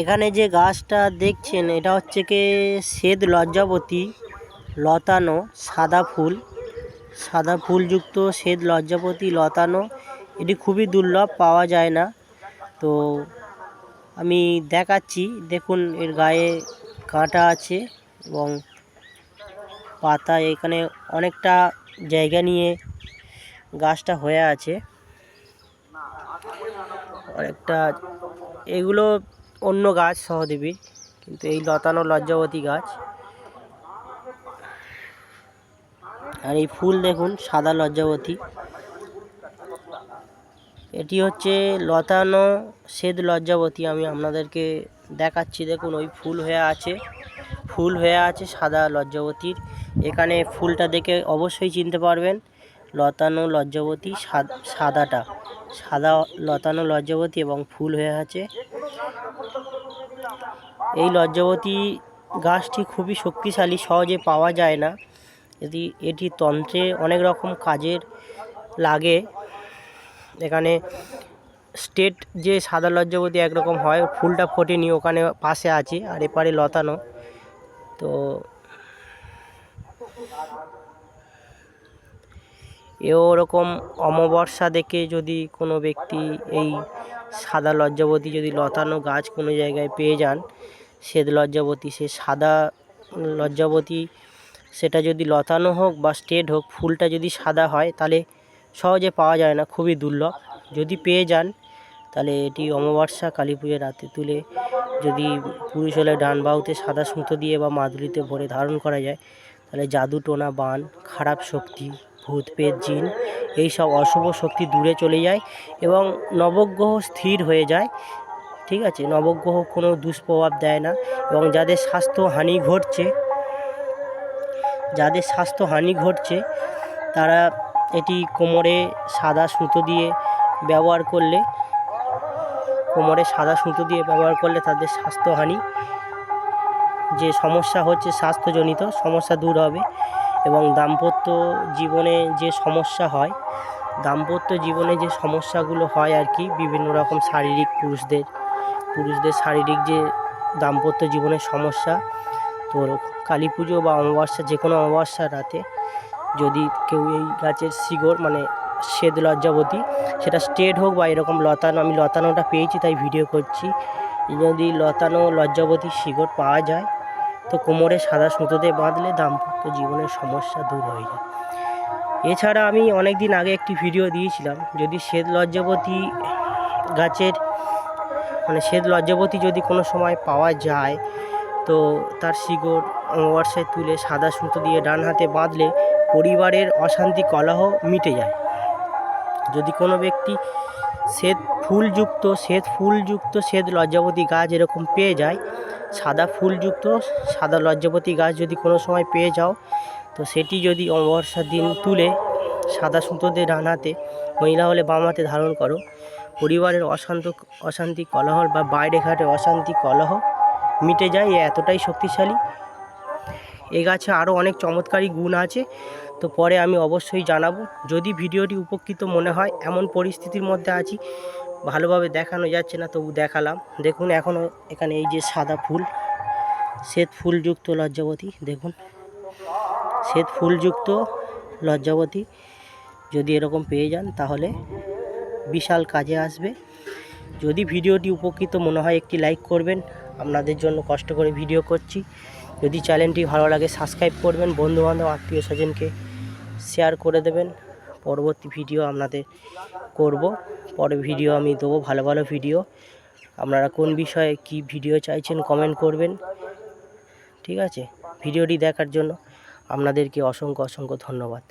এখানে যে গাছটা দেখছেন, এটা হচ্ছে কি শ্বেত লজ্জাপতি লতানো সাদা ফুল। সাদা ফুলযুক্ত শ্বেত লজ্জাবতী লতানো। এটি খুবই দুর্লভ, পাওয়া যায় না। তো আমি দেখাচ্ছি, দেখুন এর গায়ে কাঁটা আছে এবং পাতা এখানে অনেকটা জায়গা নিয়ে গাছটা হয়ে আছে। অনেকটা, এগুলো অন্য গাছ সহদেবী কিন্তু এই লতানো লজ্জাবতী গাছ। আর এই ফুল দেখুন, সাদা লজ্জাবতী। এটি হচ্ছে লতানো শ্বেত লজ্জাবতী, আমি আপনাদেরকে দেখাচ্ছি। দেখুন, ওই ফুল হয়ে আছে, ফুল হয়ে আছে সাদা লজ্জাবতীর। এখানে ফুলটা দেখে অবশ্যই চিনতে পারবেন, লতানো লজ্জাবতী সাদাটা। সাদা লতানো লজ্জাবতী এবং ফুল হয়ে আছে। এই লজ্জাবতী গাছটি খুবই শক্তিশালী, সহজে পাওয়া যায় না। এটি এটি তন্ত্রে অনেক রকম কাজের লাগে। এখানে স্টেট যে সাদা লজ্জাবতী একরকম হয়, ফুলটা ফোটেনি, ওখানে পাশে আছে আর এপারে লতানো। তো এও ওরকম অমাবস্যা দেখে যদি কোনো ব্যক্তি এই সাদা লজ্জাবতী যদি লতানো গাছ কোনো জায়গায় পেয়ে যান শ্বেত লজ্জাবতী, সে সাদা লজ্জাবতী, সেটা যদি লতানো হোক বা স্টেট হোক, ফুলটা যদি সাদা হয়, তাহলে সহজে পাওয়া যায় না, খুবই দুর্লভ। যদি পেয়ে যান, তাহলে এটি অমাবস্যা, কালী পুজোর রাতে তুলে যদি পুরুষ হলে ডান বাহুতে সাদা সুতো দিয়ে বা মাদুলিতে ভরে ধারণ করা যায়, তাহলে জাদু টোনা বান, খারাপ শক্তি ভূত, পেট, জিন এইসব অশুভ শক্তি দূরে চলে যায় এবং নবগ্রহ স্থির হয়ে যায়। ঠিক আছে? নবগ্রহ কোনো দুষ্প্রভাব দেয় না এবং যাদের স্বাস্থ্য হানি ঘটছে, যাদের স্বাস্থ্য হানি ঘটছে, তারা এটি কোমরে সাদা সুতো দিয়ে ব্যবহার করলে, কোমরে সাদা সুতো দিয়ে ব্যবহার করলে তাদের স্বাস্থ্যহানি যে সমস্যা হচ্ছে স্বাস্থ্যজনিত, সমস্যা দূর হবে। এবং দাম্পত্য জীবনে যে সমস্যা হয়, দাম্পত্য জীবনে যে সমস্যাগুলো হয় আর কি, বিভিন্ন রকম শারীরিক পুরুষদের পুরুষদের শারীরিক যে দাম্পত্য জীবনের সমস্যা, তো কালী পুজো বা অমাবস্যা, যে কোনো অমাবস্যার রাতে যদি কেউ এই গাছের শিকড় মানে শ্বেত লজ্জাবতী, সেটা স্ট্রেট হোক বা এরকম লতানো, আমি লতানোটা পেয়েছি, তাই ভিডিও করছি। যদি লতানো লজ্জাবতী শিকড় পাওয়া যায় তো কোমরে সাদা সুতোতে বাঁধলে দাম্পত্য জীবনের সমস্যা দূর হয়ে যায়। এছাড়া আমি অনেক দিন আগে একটি ভিডিও দিয়েছিলাম, যদি শ্বেত লজ্জাবতী গাছের মানে শ্বেত লজ্জাবতী যদি কোনো সময় পাওয়া যায়, তো তার শিকড় অমাবস্যায় তুলে সাদা সুতো দিয়ে ডান হাতে বাঁধলে পরিবারের অশান্তি কলহ মিটে যায়। যদি কোনো ব্যক্তি শ্বেত ফুলযুক্ত শ্বেত ফুলযুক্ত, শ্বেত লজ্জাবতী গাছ এরকম পেয়ে যায় সাদা ফুলযুক্ত, সাদা লজ্জাপতি গাছ যদি কোনো সময় পেয়ে যাও, তো সেটি যদি অমাবস্যার দিন তুলে সাদা সুতোতে ডান হাতে মহিলা হলে বাম হাতে ধারণ করো। পরিবারের অশান্ত, অশান্তি কলহল বা বাইরে ঘাটে অশান্তি কলহ মিটে যায়, এ এতটাই শক্তিশালী। এ গাছে আরও অনেক চমৎকারী গুণ আছে, তো পরে আমি অবশ্যই জানাব। যদি ভিডিওটি উপকৃত মনে হয়, এমন পরিস্থিতির মধ্যে আছি ভালোভাবে দেখানো যাচ্ছে না, তবু দেখালাম। দেখুন, এখনও এখানে এই যে সাদা ফুল, শ্বেত ফুলযুক্ত লজ্জাবতী, দেখুন। শ্বেত ফুলযুক্ত লজ্জাবতী, যদি এরকম পেয়ে যান, তাহলে বিশাল কাজে আসবে। যদি ভিডিওটি উপকৃত মনে হয়, একটি লাইক করবেন। আপনাদের জন্য কষ্ট করে ভিডিও করছি। যদি চ্যানেলটি ভালো লাগে, সাবস্ক্রাইব করবেন। বন্ধুবান্ধব, আত্মীয় স্বজনকে শেয়ার করে দেবেন। পরবর্তী ভিডিও আপনাদের করব। পরে ভিডিও আমি দেবো, ভালো ভালো ভিডিও। আপনারা কোন বিষয়ে কি ভিডিও চাইছেন কমেন্ট করবেন। ঠিক আছে? ভিডিওটি দেখার জন্য আপনাদেরকে অসংখ্য অসংখ্য ধন্যবাদ।